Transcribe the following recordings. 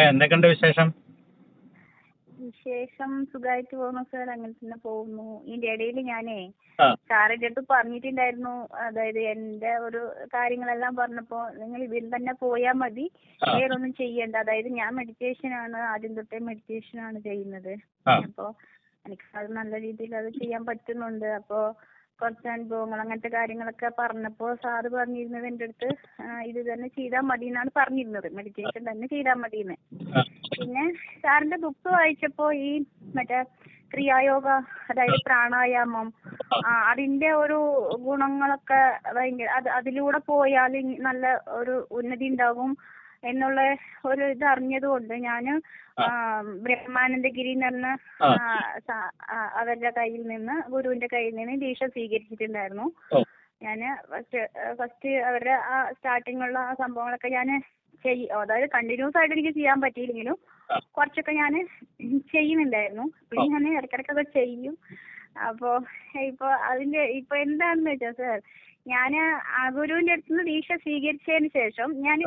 എന്തൊക്കെയുണ്ട് വിശേഷം? വിശേഷം സുഖമായിട്ട് പോകുന്നു സാർ. അങ്ങനെ തന്നെ പോകുന്നു. ഇതിന്റെ ഇടയിൽ ഞാനേ സാറിന്റെ അടുത്ത് പറഞ്ഞിട്ടുണ്ടായിരുന്നു. അതായത് എന്റെ ഒരു കാര്യങ്ങളെല്ലാം പറഞ്ഞപ്പോ നിങ്ങൾ ഇതിൽ തന്നെ പോയാൽ മതി. ആ. വേറെ ഒന്നും ചെയ്യണ്ട. അതായത് ഞാൻ മെഡിറ്റേഷൻ ആണ് ആദ്യം തൊട്ടേ മെഡിറ്റേഷൻ ആണ് ചെയ്യുന്നത്. അപ്പോ എനിക്ക് അത് നല്ല രീതിയിൽ അത് ചെയ്യാൻ പറ്റുന്നുണ്ട്. അപ്പോ കുറച്ച് അനുഭവങ്ങൾ അങ്ങനത്തെ കാര്യങ്ങളൊക്കെ പറഞ്ഞപ്പോൾ സാറ് പറഞ്ഞിരുന്നത് എന്റെ അടുത്ത് ഇത് തന്നെ ചെയ്താൽ മതി എന്നാണ് പറഞ്ഞിരുന്നത്. മെഡിറ്റേഷൻ തന്നെ ചെയ്താൽ മതി എന്ന് പിന്നെ സാറിന്റെ ബുക്ക് വായിച്ചപ്പോൾ ഈ മറ്റേ ക്രിയായോഗ അതായത് പ്രാണായാമം അതിന്റെ ഒരു ഗുണങ്ങളൊക്കെ ഭയങ്കര അത് അതിലൂടെ പോയാൽ നല്ല ഒരു ഉന്നതി ഉണ്ടാകും. എന്നുള്ള ഒരു ഇത് അറിഞ്ഞതുകൊണ്ട് ഞാൻ ബ്രഹ്മാനന്ദഗിരി എന്ന് പറഞ്ഞ അവരുടെ കയ്യിൽ നിന്ന് ഗുരുവിന്റെ കയ്യിൽ നിന്ന് ദീക്ഷ സ്വീകരിച്ചിട്ടുണ്ടായിരുന്നു. ഞാൻ ഫസ്റ്റ് ഫസ്റ്റ് അവരുടെ ആ സ്റ്റാർട്ടിങ്ങുള്ള ആ സംഭവങ്ങളൊക്കെ ഞാൻ ചെയ്യും അതായത് കണ്ടിന്യൂസ് ആയിട്ട് എനിക്ക് ചെയ്യാൻ പറ്റിയില്ലെങ്കിലും കുറച്ചൊക്കെ ഞാൻ ചെയ്യുന്നുണ്ടായിരുന്നു. പിന്നെ ഞാൻ ഇടയ്ക്കിടയ്ക്കൊക്കെ ചെയ്യും. അപ്പോ ഇപ്പൊ അതിന്റെ ഇപ്പൊ എന്താണെന്ന് വെച്ചാൽ സാർ ഞാൻ ഗുരുവിന്റെ അടുത്ത് നിന്ന് ദീക്ഷ സ്വീകരിച്ചതിന് ശേഷം ഞാൻ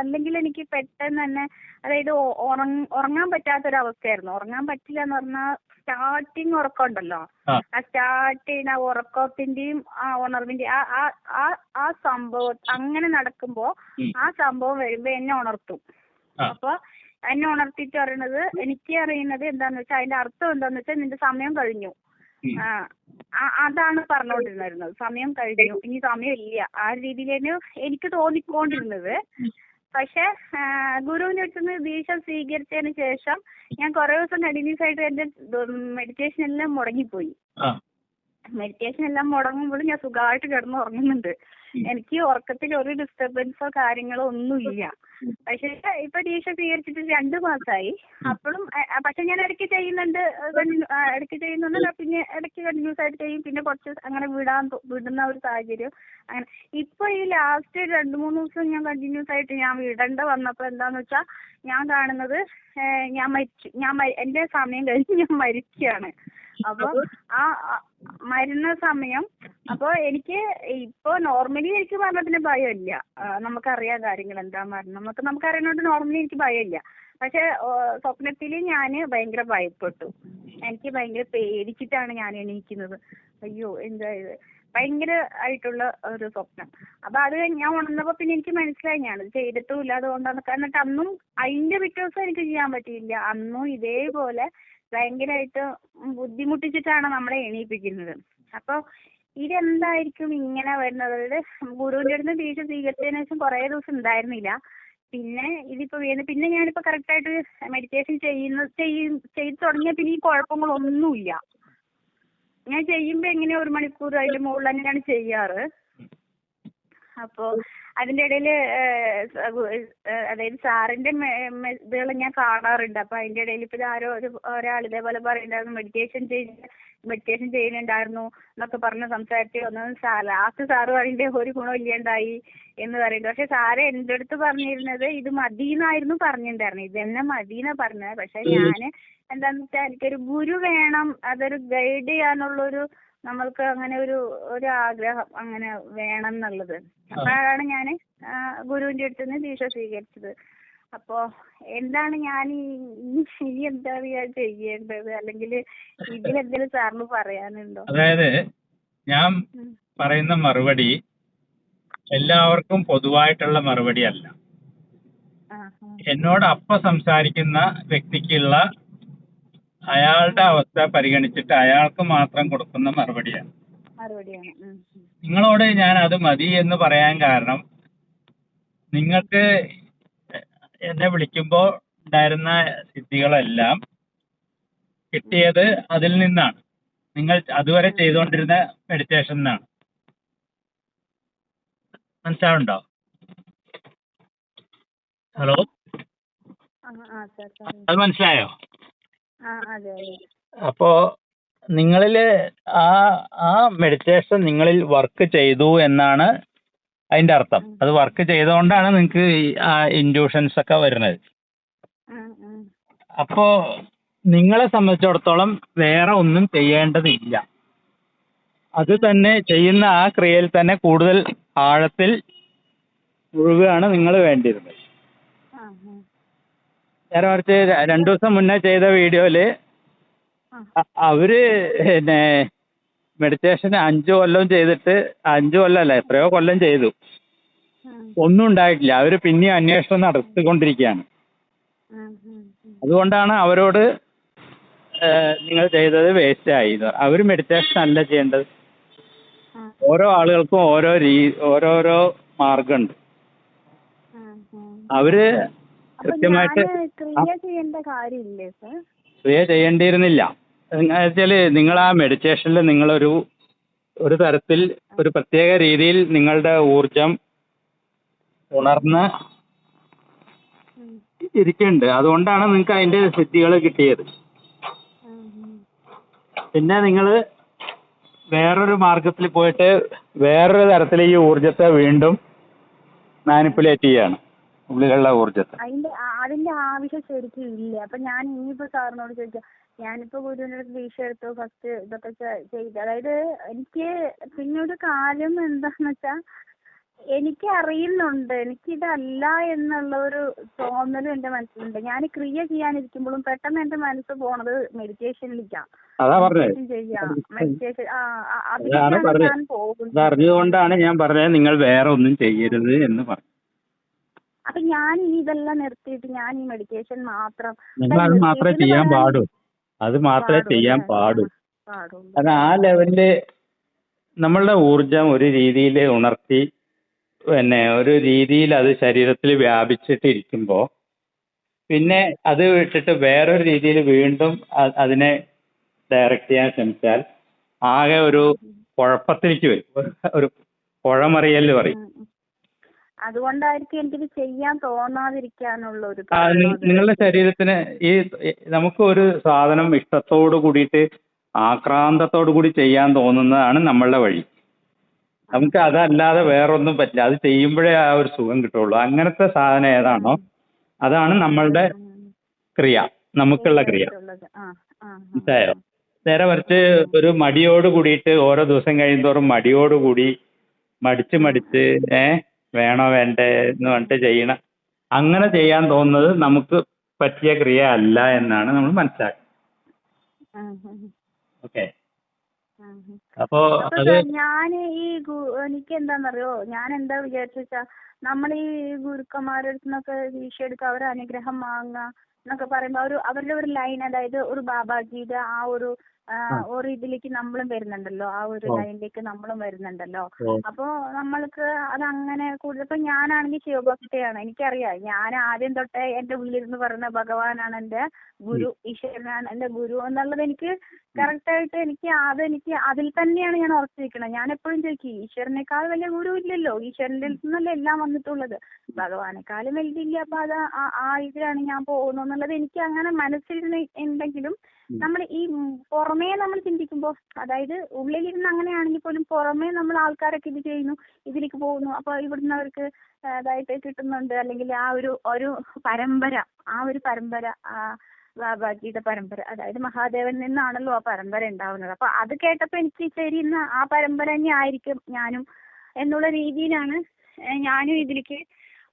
അല്ലെങ്കിൽ എനിക്ക് പെട്ടെന്ന് തന്നെ അതായത് ഉറങ്ങാൻ പറ്റാത്ത ഉറങ്ങാൻ പറ്റാത്തൊരവസ്ഥയായിരുന്നു. ഉറങ്ങാൻ പറ്റില്ല എന്ന് പറഞ്ഞാൽ സ്റ്റാർട്ടിങ് ഉറക്കം ഉണ്ടല്ലോ ആ സ്റ്റാർട്ടിങ് സ്റ്റാർട്ട് ചെയ്യുന്ന ആ ഉറക്കത്തിന്റെയും ആ ഉണർവിന്റെയും ആ ആ ആ സംഭവം അങ്ങനെ നടക്കുമ്പോ ആ സംഭവം വരുമ്പോ എന്നെ ഉണർത്തും. അപ്പൊ എന്നെ ഉണർത്തിയിട്ട് പറയണത് എനിക്ക് അറിയുന്നത് എന്താന്ന് വെച്ചാൽ അതിന്റെ അർത്ഥം എന്താന്ന് വെച്ചാൽ നിന്റെ സമയം കഴിഞ്ഞു. അതാണ് പറഞ്ഞുകൊണ്ടിരുന്നത് സമയം കഴിഞ്ഞു. ഇനി സമയം ഇല്ല ആ രീതിയിലാണ് എനിക്ക് തോന്നിക്കൊണ്ടിരുന്നത്. പക്ഷെ ഗുരുവിന്റെ അടുത്ത് നിന്ന് ദീക്ഷ സ്വീകരിച്ചതിന് ശേഷം ഞാൻ കുറെ ദിവസം കണ്ടിന്യൂസ് ആയിട്ട് എന്റെ മെഡിറ്റേഷൻ എല്ലാം മുടങ്ങിപ്പോയി. മെഡിറ്റേഷൻ എല്ലാം മുടങ്ങുമ്പോൾ ഞാൻ സുഖമായിട്ട് കിടന്ന് ഉറങ്ങുന്നുണ്ട് എനിക്ക് ഉറക്കത്തിൽ ഒരു ഡിസ്റ്റർബൻസോ കാര്യങ്ങളോ ഒന്നുമില്ല. പക്ഷെ ഇപ്പൊ ദീക്ഷ സ്വീകരിച്ചിട്ട് രണ്ടു മാസമായി അപ്പോഴും പക്ഷെ ഞാൻ ഇടയ്ക്ക് ചെയ്യുന്നുണ്ട് ഇടയ്ക്ക് ചെയ്യുന്നുണ്ട് പിന്നെ ഇടയ്ക്ക് കണ്ടിന്യൂസ് ആയിട്ട് ചെയ്യും. പിന്നെ കുറച്ച് അങ്ങനെ വിടാൻ വിടുന്ന ഒരു സാഹചര്യം. അങ്ങനെ. ഇപ്പൊ ഈ ലാസ്റ്റ് രണ്ട് മൂന്ന് ദിവസം ഞാൻ കണ്ടിന്യൂസ് ആയിട്ട് ഞാൻ വിടേണ്ട വന്നപ്പോ എന്താന്ന് വെച്ചാ ഞാൻ കാണുന്നത് ഞാൻ മരിച്ചു. ഞാൻ എന്റെ സമയം കഴിഞ്ഞ് ഞാൻ മരിക്കുകയാണ്. അപ്പൊ ആ മരുന്ന് സമയം. അപ്പൊ എനിക്ക് ഇപ്പൊ നോർമലി എനിക്ക് മരണത്തിന് ഭയമില്ല. ആ, നമുക്കറിയാം കാര്യങ്ങൾ എന്താ മരണം നമുക്ക് നമുക്കറിയണോണ്ട് നോർമലി എനിക്ക് ഭയമില്ല. പക്ഷെ സ്വപ്നത്തിൽ ഞാൻ ഭയങ്കര ഭയപ്പെട്ടു. എനിക്ക് ഭയങ്കര പേടിച്ചിട്ടാണ് ഞാൻ എണീക്കുന്നത് അയ്യോ എന്താ ഇത്? ഭയങ്കര ആയിട്ടുള്ള ഒരു സ്വപ്നം. അപ്പൊ അത് ഞാൻ ഉണർന്നപ്പോ പിന്നെ എനിക്ക് മനസ്സിലായി. ഞാൻ ചെയ്തിട്ടുമില്ല അതുകൊണ്ടാണ്. എന്നിട്ട് അന്നും അതിന്റെ പിറ്റേ ദിവസം എനിക്ക് ചെയ്യാൻ പറ്റിയില്ല. അന്നും ഇതേപോലെ ഭയങ്കരമായിട്ട് ബുദ്ധിമുട്ടിച്ചിട്ടാണ് നമ്മളെ എണീപ്പിക്കുന്നത്. അപ്പൊ ഇതെന്തായിരിക്കും ഇങ്ങനെ വരുന്നത്? അതായത് ഗുരുവിന്റെ അടുത്ത് ദീക്ഷ സ്വീകരിച്ചതിന് ശേഷം കുറെ ദിവസം ഉണ്ടായിരുന്നില്ല. പിന്നെ ഇതിപ്പോ വീണ്. പിന്നെ ഞാനിപ്പോ കറക്റ്റ് ആയിട്ട് മെഡിറ്റേഷൻ ചെയ്യുന്ന ചെയ്യും ചെയ്ത് തുടങ്ങിയ പിന്നെ ഈ കുഴപ്പങ്ങളൊന്നുമില്ല. ഞാൻ ചെയ്യുമ്പോ എങ്ങനെയാ ഒരു മണിക്കൂർ അതിന്റെ മുകളിൽ തന്നെയാണ് ചെയ്യാറ്? അപ്പോ അതിന്റെ ഇടയിൽ അതായത് സാറിന്റെ ഇതുകൾ ഞാൻ കാണാറുണ്ട്. അപ്പൊ അതിന്റെ ഇടയിൽ ഇപ്പൊ ആരോ ഒരു ഒരാൾ ഇതേപോലെ പറയുന്നുണ്ടായിരുന്നു മെഡിറ്റേഷൻ ചെയ്യുന്ന മെഡിറ്റേഷൻ ചെയ്യുന്നുണ്ടായിരുന്നു എന്നൊക്കെ പറഞ്ഞ് സംസാരിച്ച് ഒന്നും ലാസ്റ്റ് സാറ് പറയുന്നത് ഒരു ഗുണം ഇല്ലാണ്ടായി എന്ന് പറയുന്നത് പക്ഷെ സാറ് എന്റെ അടുത്ത് പറഞ്ഞിരുന്നത് ഇത് മതിന്നായിരുന്നു പറഞ്ഞിട്ടുണ്ടായിരുന്നത് ഇത് തന്നെ പറഞ്ഞത്. പക്ഷെ ഞാൻ എന്താന്ന് വെച്ചാൽ എനിക്കൊരു ഗുരു വേണം അതൊരു ഗൈഡ് ചെയ്യാനുള്ളൊരു നമ്മൾക്ക് അങ്ങനെ ഒരു ഒരു ആഗ്രഹം അങ്ങനെ വേണം എന്നുള്ളത്. അപ്പോഴാണ് ഞാൻ ഗുരുവിന്റെ അടുത്ത് നിന്ന് ദീക്ഷ സ്വീകരിച്ചത്. അപ്പോ എന്താണ് ഞാൻ ഈ ഇനി എന്താണ് ഞാൻ ചെയ്യേണ്ടത്? അല്ലെങ്കിൽ ഇതിലെന്തെങ്കിലും സാറിന് പറയാനുണ്ടോ? അതായത് ഞാൻ പറയുന്ന മറുപടി എല്ലാവർക്കും പൊതുവായിട്ടുള്ള മറുപടി അല്ല. എന്നോട് അപ്പ സംസാരിക്കുന്ന വ്യക്തിക്കുള്ള അയാളുടെ അവസ്ഥ പരിഗണിച്ചിട്ട് അയാൾക്ക് മാത്രം കൊടുക്കുന്ന മറുപടിയാണ്. നിങ്ങളോട് ഞാൻ അത് മതി എന്ന് പറയാൻ കാരണം നിങ്ങൾക്ക് എന്നെ വിളിക്കുമ്പോൾ ഉണ്ടായിരുന്ന സിദ്ധികളെല്ലാം കിട്ടിയത് അതിൽ നിന്നാണ്. നിങ്ങൾ അതുവരെ ചെയ്തുകൊണ്ടിരുന്ന മെഡിറ്റേഷൻ നിന്നാണ് മനസ്സിലാവുണ്ടോ ഹലോ? അത് മനസ്സിലായോ? അപ്പോ നിങ്ങളിൽ ആ ആ മെഡിറ്റേഷൻ നിങ്ങളിൽ വർക്ക് ചെയ്തു എന്നാണ് അതിന്റെ അർത്ഥം. അത് വർക്ക് ചെയ്തുകൊണ്ടാണ് നിങ്ങൾക്ക് ആ ഇൻഡ്യൂഷൻസ് ഒക്കെ വരുന്നത്. അപ്പോ നിങ്ങളെ സംബന്ധിച്ചിടത്തോളം വേറെ ഒന്നും ചെയ്യേണ്ടതില്ല. അത് തന്നെ ചെയ്യുന്ന ആ ക്രിയയിൽ തന്നെ കൂടുതൽ ആഴത്തിൽ മുഴുകുകയാണ് നിങ്ങൾ വേണ്ടിയിരുന്നത്. നേരെ മറിച്ച് രണ്ട് ദിവസം മുന്നേ ചെയ്ത വീഡിയോയിൽ അവർ പിന്നെ മെഡിറ്റേഷൻ അഞ്ചു കൊല്ലം ചെയ്തിട്ട് അഞ്ചു കൊല്ലമല്ല എത്രയോ കൊല്ലം ചെയ്തു. ഒന്നും ഉണ്ടായിട്ടില്ല. അവർ പിന്നെയും അന്വേഷണം നടത്തിക്കൊണ്ടിരിക്കുകയാണ്. അതുകൊണ്ടാണ് അവരോട് നിങ്ങൾ ചെയ്തത് വേസ്റ്റ് ആയി. അവർ മെഡിറ്റേഷൻ അല്ല ചെയ്യേണ്ടത്. ഓരോ ആളുകൾക്കും ഓരോ രീ ഓരോരോ മാർഗമുണ്ട്. അവർ കൃത്യമായിട്ട് ക്രിയ ചെയ്യേണ്ടിയിരുന്നില്ല. വെച്ചാൽ നിങ്ങൾ ആ മെഡിറ്റേഷനിൽ നിങ്ങളൊരു ഒരു തരത്തിൽ ഒരു പ്രത്യേക രീതിയിൽ നിങ്ങളുടെ ഊർജം ഉണർന്ന് ഇരിക്കുന്നുണ്ട്. അതുകൊണ്ടാണ് നിങ്ങൾക്ക് അതിന്റെ സിദ്ധികൾ കിട്ടിയത്. പിന്നെ നിങ്ങൾ വേറൊരു മാർഗത്തിൽ പോയിട്ട് വേറൊരു തരത്തിൽ ഈ ഊർജത്തെ വീണ്ടും മാനിപ്പുലേറ്റ് ചെയ്യാണ്. ഉള്ളിലുള്ള ഊർജത്തെ അതിന്റെ അതിന്റെ ആവശ്യം ശരിക്കും ഇല്ല. അപ്പൊ ഞാൻ ഇനിയിപ്പോ സാറിനോട് ചോദിക്കാം. ഞാനിപ്പോ ഗുരുവിന്റെ അടുത്ത് ദീക്ഷ എടുത്തു ഫസ്റ്റ് ഇതൊക്കെ ചെയ്തു. അതായത് എനിക്ക് പിന്നെ ഒരു കാര്യം എന്താന്ന് വെച്ചാ എനിക്ക് അറിയുന്നുണ്ട്. എനിക്കിതല്ല എന്നുള്ള ഒരു തോന്നലും എന്റെ മനസ്സിലുണ്ട്. ഞാൻ ക്രിയ ചെയ്യാനിരിക്കുമ്പോഴും പെട്ടെന്ന് എന്റെ മനസ്സ് പോണത് മെഡിറ്റേഷനിലേക്കാണ്. ഞാൻ പോകുന്നത്. അറിഞ്ഞുകൊണ്ടാണ് ഞാൻ പറഞ്ഞത് നിങ്ങൾ വേറെ ഒന്നും ചെയ്യരുത് എന്ന് പറഞ്ഞു അപ്പൊ ഞാൻ ഈ ഇതെല്ലാം നിർത്തിയിട്ട് ഞാൻ ഈ മെഡിറ്റേഷൻ മാത്രം നിങ്ങൾ അത് മാത്രമേ ചെയ്യാൻ പാടൂ. അത് മാത്രമേ ചെയ്യാൻ? പാടൂ. അത് ആ ലെവലിൽ നമ്മളുടെ ഊർജം ഒരു രീതിയിൽ ഉണർത്തി പിന്നെ ഒരു രീതിയിൽ അത് ശരീരത്തിൽ വ്യാപിച്ചിട്ട് ഇരിക്കുമ്പോൾ പിന്നെ അത് വിട്ടിട്ട് വേറൊരു രീതിയിൽ വീണ്ടും അതിനെ ഡയറക്റ്റ് ചെയ്യാൻ ശ്രമിച്ചാൽ ആകെ ഒരു കുഴപ്പത്തിലേക്ക് വരും. ഒരു- പുഴമറിയൽ കുഴമറിയൽ പറയും. അതുകൊണ്ടായിരിക്കും എനിക്കിത് ചെയ്യാൻ തോന്നാതിരിക്കാനുള്ള ഒരു നിങ്ങളുടെ ശരീരത്തിന് ഈ നമുക്ക് ഒരു സാധനം ഇഷ്ടത്തോട് കൂടിയിട്ട് ആക്രാന്തത്തോടു കൂടി ചെയ്യാൻ തോന്നുന്നതാണ് നമ്മളുടെ വഴി. നമുക്ക് അതല്ലാതെ വേറൊന്നും പറ്റില്ല. അത് ചെയ്യുമ്പോഴേ ആ ഒരു സുഖം കിട്ടുള്ളൂ അങ്ങനത്തെ സാധനം ഏതാണോ അതാണ് നമ്മളുടെ ക്രിയ. നമുക്കുള്ള ക്രിയ. മനസ്സിലായോ നേരെ മറിച്ച് ഒരു മടിയോട് കൂടിയിട്ട് ഓരോ ദിവസം കഴിയുമോറും മടിയോട് കൂടി മടിച്ച് മടിച്ച് ഏ വേണോ വേണ്ടേ എന്ന് പറഞ്ഞിട്ട് ചെയ്യണം. അങ്ങനെ ചെയ്യാൻ തോന്നുന്നത് നമുക്ക് പറ്റിയ ക്രിയ അല്ല എന്നാണ് നമ്മൾ മനസ്സിലാക്കുന്നത്. ഓക്കെ. അപ്പോ ഞാൻ ഈ എനിക്ക് എന്താണെന്നറിയോ ഞാൻ എന്താ വിചാരിച്ചാ നമ്മൾ ഈ ഗുരുക്കന്മാരുടെ അടുത്തുനിന്നൊക്കെ ദീക്ഷ എടുക്കുക അവരുടെ അനുഗ്രഹം വാങ്ങുക എന്നൊക്കെ പറയുമ്പോൾ ഒരു അവരുടെ ഒരു ലൈൻ അതായത് ഒരു ബാബാജിയുടെ ആ ഒരു ഒരു ഇതിലേക്ക് നമ്മളും വരുന്നുണ്ടല്ലോ. ആ ഒരു. ലൈനിലേക്ക് നമ്മളും വരുന്നുണ്ടല്ലോ. അപ്പൊ നമ്മൾക്ക് അത് അങ്ങനെ കൂടുതൽ ഇപ്പൊ ഞാനാണെങ്കിൽ ശിവഭക്തയാണ്. എനിക്കറിയാം. ഞാൻ ആദ്യം തൊട്ടേ എന്റെ ഉള്ളിലിരുന്ന് പറയുന്ന ഭഗവാനാണ് എന്റെ ഗുരു ഈശ്വരനാണ് എന്റെ ഗുരു എന്നുള്ളത് എനിക്ക് കറക്റ്റ് ആയിട്ട് എനിക്ക് അതെനിക്ക് അതിൽ തന്നെയാണ് ഞാൻ ഉറച്ചിരിക്കുന്നത് ഞാൻ എപ്പോഴും ചോദിക്കും ഈശ്വരനേക്കാൾ വലിയ ഗുരു ഇല്ലല്ലോ. ഈശ്വരന്റെ നിന്നല്ലേ എല്ലാം വന്നിട്ടുള്ളത്. ഭഗവാനേക്കാളും വലുതില്ല അപ്പൊ അത് ആ- ആ ഇതിലാണ് ഞാൻ പോകുന്നത് എന്നുള്ളത് എനിക്ക് അങ്ങനെ മനസ്സിൽ ഉണ്ടെങ്കിലും നമ്മൾ ഈ പുറമേ നമ്മൾ ചിന്തിക്കുമ്പോൾ അതായത് ഉള്ളിലിരുന്ന് അങ്ങനെയാണെങ്കിൽ പോലും പുറമേ നമ്മൾ ആൾക്കാരൊക്കെ ഇത് ചെയ്യുന്നു ഇതിലേക്ക് പോകുന്നു. അപ്പൊ ഇവിടുന്ന് അവർക്ക് അതായിട്ട് കിട്ടുന്നുണ്ട് അല്ലെങ്കിൽ ആ ഒരു ഒരു പരമ്പര ആ ഒരു പരമ്പര ബാബാജിയുടെ പരമ്പര അതായത് മഹാദേവൻ നിന്നാണല്ലോ ആ പരമ്പര ഉണ്ടാവുന്നത്. അപ്പൊ അത് കേട്ടപ്പോ എനിക്ക് ശരി ഇന്ന് ആ പരമ്പര തന്നെ ആയിരിക്കും ഞാനും എന്നുള്ള രീതിയിലാണ് ഞാനും ഇതിലേക്ക്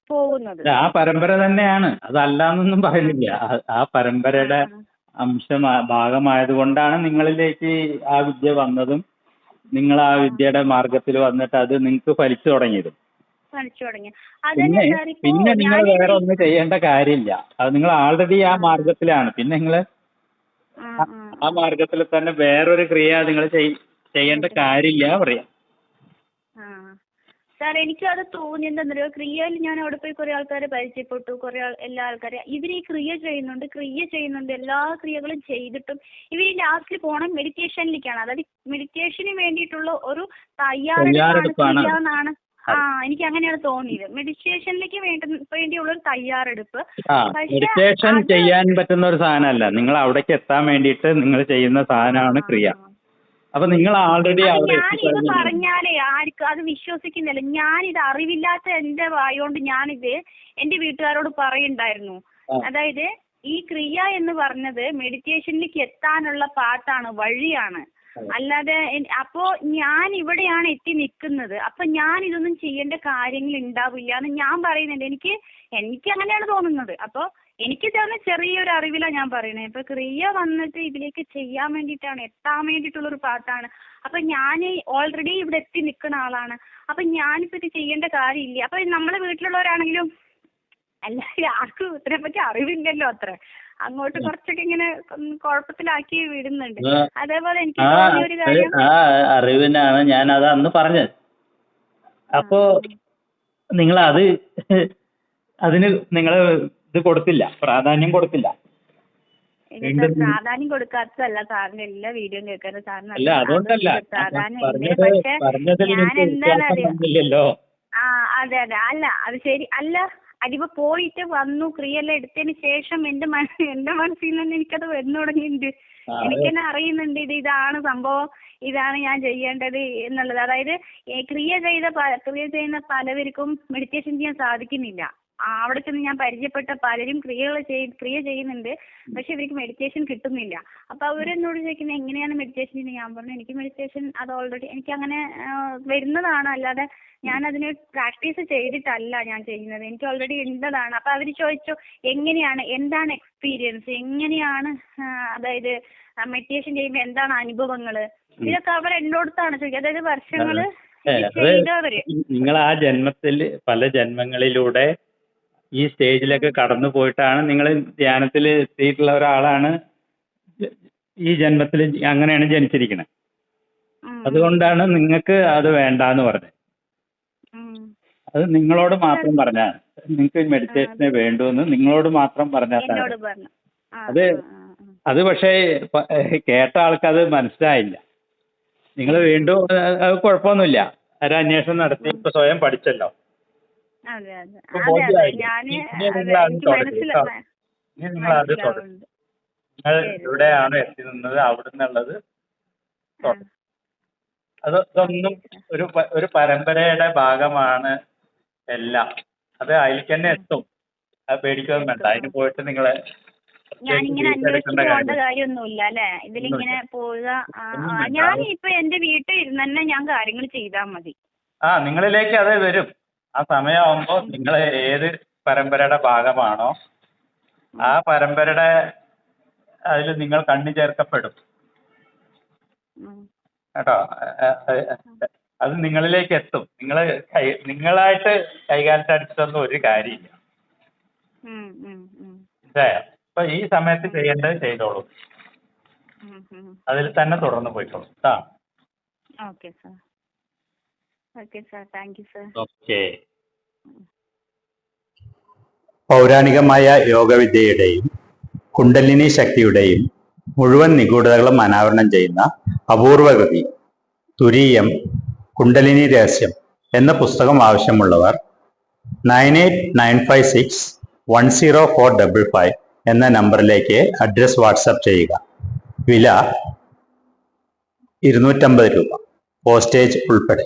പോകുന്നത്. ആ പരമ്പര തന്നെയാണ്. അതല്ലാന്നൊന്നും പറയുന്നില്ല. ആ പരമ്പരയുടെ അംശം ഭാഗമായത് കൊണ്ടാണ് നിങ്ങളിലേക്ക് ആ വിദ്യ വന്നതും നിങ്ങൾ ആ വിദ്യയുടെ മാർഗത്തിൽ വന്നിട്ട് അത് നിങ്ങൾക്ക് ഫലിച്ചു തുടങ്ങിയതും. പിന്നെ പിന്നെ നിങ്ങൾ വേറെ ഒന്നും ചെയ്യേണ്ട കാര്യമില്ല. അത് നിങ്ങൾ ആൾറെഡി ആ മാർഗത്തിലാണ്. പിന്നെ നിങ്ങൾ ആ, മാർഗത്തിൽ തന്നെ വേറൊരു ക്രിയ നിങ്ങൾ ചെയ്യേണ്ട കാര്യമില്ല പറയാം. സാർ എനിക്ക് അത് തോന്നി. എന്താണെന്നറിയോ ക്രിയയിൽ ഞാൻ അവിടെ പോയി കുറെ ആൾക്കാരെ പരിചയപ്പെട്ടു. കുറെ എല്ലാ ആൾക്കാരെ. ഇവർ ഈ ക്രിയ ചെയ്യുന്നുണ്ട് ക്രിയ ചെയ്യുന്നുണ്ട്. എല്ലാ ക്രിയകളും ചെയ്തിട്ടും ഇവർ ഈ ലാസ്റ്റിൽ പോണം മെഡിറ്റേഷനിലേക്കാണ്. അതായത് മെഡിറ്റേഷന് വേണ്ടിയിട്ടുള്ള ഒരു തയ്യാറെടുപ്പാണ് എന്നാണ്. ആ എനിക്ക് അങ്ങനെയാണ് തോന്നിയത്. മെഡിറ്റേഷനിലേക്ക് വേണ്ട വേണ്ടിയുള്ള ഒരു തയ്യാറെടുപ്പ്. മെഡിറ്റേഷൻ ചെയ്യാൻ പറ്റുന്ന ഒരു സാധനമല്ല. നിങ്ങൾ അവിടേക്ക് എത്താൻ വേണ്ടിയിട്ട് നിങ്ങൾ ചെയ്യുന്ന സാധനമാണ് ക്രിയ. അപ്പൊ നിങ്ങൾ ആൾറെഡി ഞാനിത് പറഞ്ഞാലേ ആർക്കും അത് വിശ്വസിക്കുന്നില്ല. ഞാനിത് അറിവില്ലാത്ത എന്റെ വായോണ്ട് ഞാനിത് എന്റെ വീട്ടുകാരോട് പറയുണ്ടായിരുന്നു. അതായത് ഈ ക്രിയ എന്ന് പറഞ്ഞത് മെഡിറ്റേഷനിലേക്ക് എത്താനുള്ള പാട്ടാണ് വഴിയാണ്. അല്ലാതെ അപ്പോ ഞാൻ ഇവിടെയാണ് എത്തി നിൽക്കുന്നത്. അപ്പൊ ഞാൻ ഇതൊന്നും ചെയ്യേണ്ട കാര്യങ്ങൾ ഉണ്ടാവില്ല എന്ന് ഞാൻ പറയുന്നുണ്ട്. എനിക്ക് എനിക്ക് അങ്ങനെയാണ് തോന്നുന്നത്. അപ്പൊ എനിക്ക് തന്നെ ചെറിയൊരു അറിവിലാണ് ഞാൻ പറയണേ ഇപ്പൊ ക്രിയ വന്നിട്ട് ഇതിലേക്ക് ചെയ്യാൻ വേണ്ടിയിട്ടാണ് എത്താൻ വേണ്ടിയിട്ടുള്ള ഒരു പാട്ടാണ്. അപ്പൊ ഞാൻ ഓൾറെഡി ഇവിടെ എത്തി നിൽക്കുന്ന ആളാണ്. അപ്പൊ ഞാനിപ്പോ ഇത് ചെയ്യേണ്ട കാര്യമില്ല. അപ്പൊ നമ്മളെ വീട്ടിലുള്ളവരാണെങ്കിലും എല്ലാവരും ആർക്കും ഇതിനെപ്പറ്റി അറിവില്ലല്ലോ അത്ര. അങ്ങോട്ട് കുറച്ചൊക്കെ ഇങ്ങനെ കുഴപ്പത്തിലാക്കി വിടുന്നുണ്ട്. അതേപോലെ എനിക്ക് ഒരു കാര്യം അറിവിനാണ് ഞാൻ അത് അന്ന് പറഞ്ഞത്. അപ്പോ നിങ്ങൾ അത് അതിന് നിങ്ങൾ ഇത് കൊടുത്തില്ല പ്രാധാന്യം കൊടുക്കില്ല എനിക്ക് പ്രാധാന്യം കൊടുക്കാത്തതല്ല സാറിന്റെ എല്ലാ വീഡിയോയും കേൾക്കുന്നത് സാറിന് അല്ല അതുകൊണ്ടല്ല. അത് പ്രാധാന്യം ഉണ്ട്. പറഞ്ഞത് പക്ഷെ പറഞ്ഞതിൽ ഞാൻ എനിക്ക് എന്താണ് വ്യത്യാസം അറിയോ വന്നില്ലല്ലോ ആ അതെ അതെ. അല്ല അത് ശരി. അല്ല അതിപ്പോ പോയിട്ട് വന്നു ക്രിയെല്ലാം എടുത്തതിന് ശേഷം എന്റെ മനസ്സ് എന്റെ മനസ്സിൽ നിന്ന് തന്നെ എനിക്കത് വന്നു തുടങ്ങിയിട്ടുണ്ട്. എനിക്ക് തന്നെ അറിയുന്നുണ്ട്. ഇത് ഇതാണ് സംഭവം. ഇതാണ് ഞാൻ ചെയ്യേണ്ടത് എന്നുള്ളത്. അതായത് ക്രിയ ചെയ്ത ക്രിയ ചെയ്യുന്ന പലവർക്കും മെഡിറ്റേഷൻ ചെയ്യാൻ സാധിക്കുന്നില്ല. അവിടെ ചെന്ന് ഞാൻ പരിചയപ്പെട്ട പലരും ക്രിയകൾ ചെയ് ക്രിയ ചെയ്യുന്നുണ്ട്. പക്ഷെ ഇവർക്ക് മെഡിറ്റേഷൻ കിട്ടുന്നില്ല. അപ്പൊ അവരെന്നോട് ചോദിക്കുന്നത് എങ്ങനെയാണ് മെഡിറ്റേഷൻ ചെയ്യുന്നത് ഞാൻ പറഞ്ഞു എനിക്ക് മെഡിറ്റേഷൻ അത് ഓൾറെഡി എനിക്ക് അങ്ങനെ വരുന്നതാണ്. അല്ലാതെ ഞാൻ അതിന് പ്രാക്ടീസ് ചെയ്തിട്ടല്ല ഞാൻ ചെയ്യുന്നത്. എനിക്ക് ഓൾറെഡി ഉണ്ടതാണ് അപ്പൊ അവർ ചോദിച്ചു എങ്ങനെയാണ്? എന്താണ് എക്സ്പീരിയൻസ് എങ്ങനെയാണ് അതായത് മെഡിറ്റേഷൻ ചെയ്യുമ്പോൾ എന്താണ് അനുഭവങ്ങൾ ഇതൊക്കെ അവർ എന്നോടത്താണ് ചോദിക്കുക. അതായത് വർഷങ്ങൾ നിങ്ങൾ ആ ജന്മത്തിൽ പല ജന്മങ്ങളിലൂടെ ഈ സ്റ്റേജിലൊക്കെ കടന്നു പോയിട്ടാണ് നിങ്ങൾ ധ്യാനത്തിൽ എത്തിയിട്ടുള്ള ഒരാളാണ് ഈ ജന്മത്തിൽ അങ്ങനെയാണ് ജനിച്ചിരിക്കുന്നത് അതുകൊണ്ടാണ് നിങ്ങൾക്ക് അത് വേണ്ട എന്ന് പറഞ്ഞത് അത് നിങ്ങളോട് മാത്രം പറഞ്ഞാൽ നിങ്ങൾക്ക് മെഡിറ്റേഷനെ വേണ്ടു എന്ന് നിങ്ങളോട് മാത്രം പറഞ്ഞാൽ അത്. അത് പക്ഷേ കേട്ട ആൾക്കത് മനസ്സിലായില്ല. നിങ്ങൾ വീണ്ടും അത് അത് കുഴപ്പമൊന്നുമില്ല. ഒരു അന്വേഷണം നടത്തി ഇപ്പൊ സ്വയം പഠിച്ചല്ലോ. അതെ അതെ. ഇപ്പൊ അതെ അതെ. ഞാൻ അതെ, നിങ്ങൾ എനിക്ക് മനസ്സില മനസ്സിലാവുന്നുണ്ട്. എവിടെയാണോ എത്തി നിന്നത് അവിടുന്നുള്ളത് അത് ഇതൊന്നും ഒരു പ- ഒരു പരമ്പരയുടെ ഭാഗമാണ് എല്ലാം. അത് അതിലേക്ക് തന്നെ എത്തും. അത് പേടിക്കൊന്നും വേണ്ട. അതിന് പോയിട്ട് നിങ്ങളെ ഞാനിങ്ങനെ ഇങ്ങനെ അന്വേഷിച്ച് പോകേണ്ട കാര്യമൊന്നുമില്ല അല്ലേ? ഇതിലിങ്ങനെ പോവുക ആ, ആ, ഞാൻ ഇപ്പൊ എന്റെ വീട്ടിൽ ഇരുന്ന് തന്നെ ഞാൻ കാര്യങ്ങൾ ചെയ്താൽ മതി. ആ നിങ്ങളിലേക്ക് അത് വരും. ആ സമയമാകുമ്പോൾ നിങ്ങൾ ഏത് പരമ്പരയുടെ ഭാഗമാണോ ആ പരമ്പരയുടെ അതിൽ നിങ്ങൾ കണ്ണു ചേർക്കപ്പെടും. കേട്ടോ? അത് നിങ്ങളിലേക്ക് എത്തും. നിങ്ങൾ നിങ്ങളായിട്ട് കൈകാലത്തടിച്ചൊന്നും ഒരു കാര്യമില്ല. അപ്പൊ ഈ സമയത്ത് ചെയ്യേണ്ടത് ചെയ്തോളൂ. അതിൽ തന്നെ തുടർന്ന് പോയിക്കോളൂ. കേട്ടോ okay sir. Okay sir thank you sir okay പൗരാണികമായ യോഗവിദ്യയുടെയും കുണ്ടലിനി ശക്തിയുടെയും മുഴുവൻ നിഗൂഢതകളും അനാവരണം ചെയ്യുന്ന അപൂർവകൃതി തുരീയം കുണ്ടലിനി രഹസ്യം എന്ന പുസ്തകം ആവശ്യമുള്ളവർ nine eight nine five six one zero four double five എന്ന നമ്പറിലേക്ക് അഡ്രസ് വാട്സപ്പ് ചെയ്യുക. വില ഇരുന്നൂറ്റമ്പത് രൂപ. പോസ്റ്റേജ് ഉൾപ്പെടെ.